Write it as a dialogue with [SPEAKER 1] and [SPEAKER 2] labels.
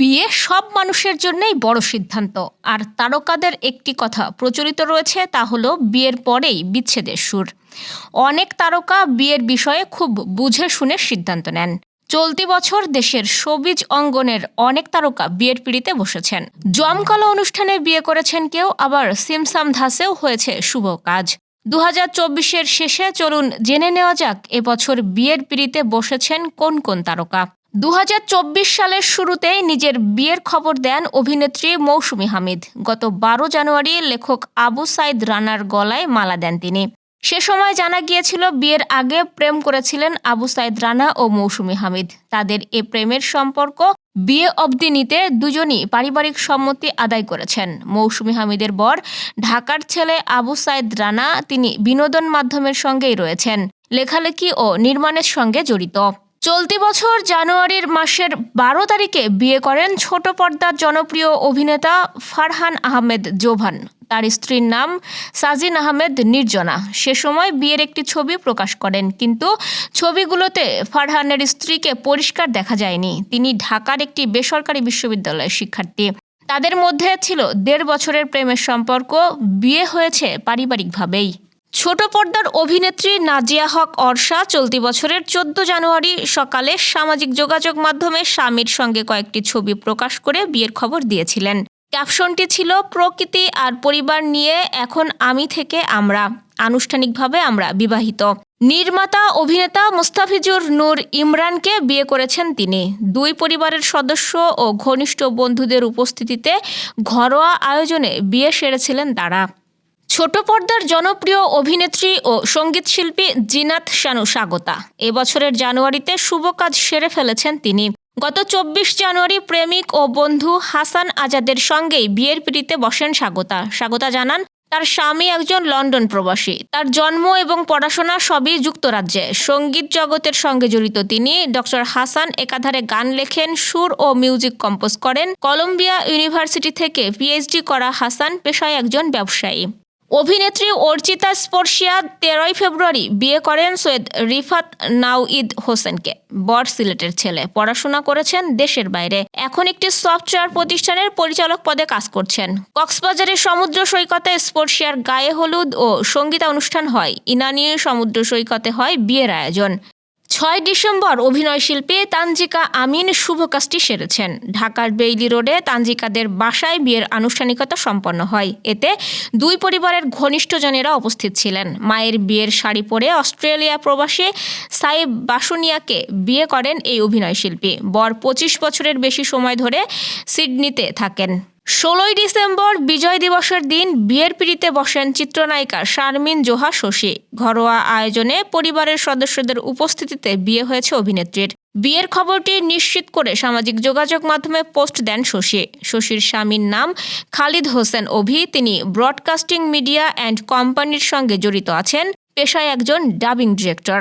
[SPEAKER 1] বিয়ে সব মানুষের জন্যই বড় সিদ্ধান্ত। আর তারকাদের একটি কথা প্রচলিত রয়েছে, তা হলো বিয়ের পরেই বিচ্ছেদের সুর। অনেক তারকা বিয়ের বিষয়ে খুব বুঝে শুনে সিদ্ধান্ত নেন। চলতি বছর দেশের সবিজ অঙ্গনের অনেক তারকা বিয়ের পিড়িতে বসেছেন। জমকালো অনুষ্ঠানে বিয়ে করেছেন কেউ, আবার সিমসাম ধাসেও হয়েছে শুভ কাজ। দু হাজার চব্বিশের শেষে চলুন জেনে নেওয়া যাক এবছর বিয়ের পিড়িতে বসেছেন কোন কোন তারকা। দু হাজার চব্বিশ সালের শুরুতেই নিজের বিয়ের খবর দেন অভিনেত্রী মৌসুমী হামিদ। গত বারো জানুয়ারি লেখক আবু সাইদ রানার গলায় মালা দেন তিনি। সে সময় জানা গিয়েছিল, বিয়ের আগে প্রেম করেছিলেন আবু সাইদ রানা ও মৌসুমী হামিদ। তাদের এ প্রেমের সম্পর্ক বিয়ে অবধি নিতে দুজনই পারিবারিক সম্মতি আদায় করেছেন। মৌসুমী হামিদের বর, ঢাকার ছেলে আবু সাইদ রানা, তিনি বিনোদন মাধ্যমের সঙ্গেই রয়েছেন। লেখালেখি ও নির্মাণের সঙ্গে জড়িত। চলতি বছর জানুয়ারির মাসের বারো তারিখে বিয়ে করেন ছোট পর্দার জনপ্রিয় অভিনেতা ফারহান আহমেদ জোভান। তার স্ত্রীর নাম সাজিন আহমেদ নির্জনা। সে সময় বিয়ের একটি ছবি প্রকাশ করেন, কিন্তু ছবিগুলোতে ফারহানের স্ত্রীকে পরিষ্কার দেখা যায়নি। তিনি ঢাকার একটি বেসরকারি বিশ্ববিদ্যালয়ের শিক্ষার্থী। তাদের মধ্যে ছিল দেড় বছরের প্রেমের সম্পর্ক, বিয়ে হয়েছে পারিবারিকভাবেই। ছোট পর্দার অভিনেত্রী নাজিয়া হক অর্ষা চলতি বছরের চোদ্দ জানুয়ারি সকালে সামাজিক যোগাযোগ মাধ্যমে স্বামীর সঙ্গে কয়েকটি ছবি প্রকাশ করে বিয়ের খবর দিয়েছিলেন। ক্যাপশনটি ছিল, প্রকৃতি আর পরিবার নিয়ে এখন আমি থেকে আমরা, আনুষ্ঠানিকভাবে আমরা বিবাহিত। নির্মাতা, অভিনেতা মুস্তাফিজুর নূর ইমরানকে বিয়ে করেছেন তিনি। দুই পরিবারের সদস্য ও ঘনিষ্ঠ বন্ধুদের উপস্থিতিতে ঘরোয়া আয়োজনে বিয়ে সেরেছিলেন তারা। ছোট পর্দার জনপ্রিয় অভিনেত্রী ও সঙ্গীতশিল্পী জিনাত শানু স্বাগতা। এবছরের জানুয়ারিতে শুভ কাজ সেরে ফেলেছেন তিনি। গত চব্বিশ জানুয়ারি প্রেমিক ও বন্ধু হাসান আজাদের সঙ্গেই বিয়ের পিড়িতে বসেন স্বাগতা। স্বাগতা জানান, তার স্বামী একজন লন্ডন প্রবাসী। তার জন্ম এবং পড়াশোনা সবই যুক্তরাজ্যে। সংগীত জগতের সঙ্গে জড়িত তিনি ডক্টর হাসান একাধারে গান লেখেন, সুর ও মিউজিক কম্পোজ করেন। কলম্বিয়া ইউনিভার্সিটি থেকে পিএইচডি করা হাসান পেশায় একজন ব্যবসায়ী। অভিনেত্রী অর্চিতা স্পর্শিয়া তেরোই ফেব্রুয়ারি বিয়ে করেন সৈয়দ রিফাত নাউইদ হোসেনকে। বর সিলেটের ছেলে। পড়াশোনা করেছেন দেশের বাইরে। এখন একটি সফটওয়্যার প্রতিষ্ঠানের পরিচালক পদে কাজ করছেন। কক্সবাজারের সমুদ্র সৈকতে স্পর্শিয়ার গায়ে হলুদ ও সঙ্গীতা অনুষ্ঠান হয়। ইনানি সমুদ্র সৈকতে হয় বিয়ের আয়োজন। ছয় ডিসেম্বর অভিনয় শিল্পী তানজিকা আমিন শুভ কাজটি সেরেছেন। ঢাকার বেইলি রোডে তানজিকাদের বাসায় বিয়ের আনুষ্ঠানিকতা সম্পন্ন হয়। এতে দুই পরিবারের ঘনিষ্ঠজনেরা উপস্থিত ছিলেন। মায়ের বিয়ের শাড়ি পরে অস্ট্রেলিয়া প্রবাসী সাইব বাসুনিয়াকে বিয়ে করেন এই অভিনয় শিল্পী। বর পঁচিশ বছরের বেশি সময় ধরে সিডনিতে থাকেন। ষোলোই ডিসেম্বর বিজয় দিবসের দিন বিয়ের পিড়িতে বসেন চিত্রনায়িকা শারমিন জোহা শশী। ঘরোয়া আয়োজনে পরিবারের সদস্যদের উপস্থিতিতে বিয়ে হয়েছে অভিনেত্রীর। বিয়ের খবরটি নিশ্চিত করে সামাজিক যোগাযোগ মাধ্যমে পোস্ট দেন শশী। শশীর স্বামীর নাম খালিদ হোসেন অভি। তিনি ব্রডকাস্টিং মিডিয়া অ্যান্ড কোম্পানির সঙ্গে জড়িত আছেন। পেশায় একজন ডাবিং ডিরেক্টর।